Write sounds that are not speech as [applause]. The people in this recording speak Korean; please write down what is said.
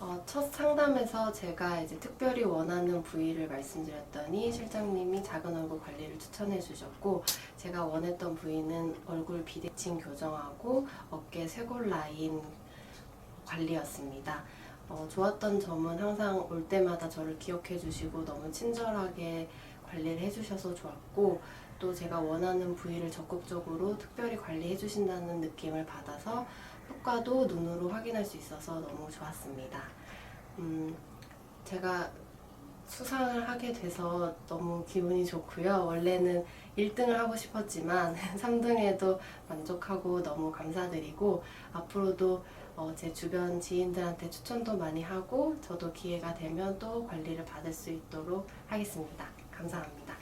어, 첫 상담에서 제가 이제 특별히 원하는 부위를 말씀드렸더니 실장님이 작은 얼굴 관리를 추천해 주셨고 제가 원했던 부위는 얼굴 비대칭 교정하고 어깨 쇄골 라인 관리였습니다. 어, 좋았던 점은 항상 올 때마다 저를 기억해 주시고 너무 친절하게 관리를 해주셔서 좋았고 또 제가 원하는 부위를 적극적으로 특별히 관리해 주신다는 느낌을 받아서 효과도 눈으로 확인할 수 있어서 너무 좋았습니다. 음, 제가 수상을 하게 돼서 너무 기분이 좋고요. 원래는 1등을 하고 싶었지만 [laughs] 3등에도 만족하고 너무 감사드리고 앞으로도 어, 제 주변 지인들한테 추천도 많이 하고 저도 기회가 되면 또 관리를 받을 수 있도록 하겠습니다. 감사합니다.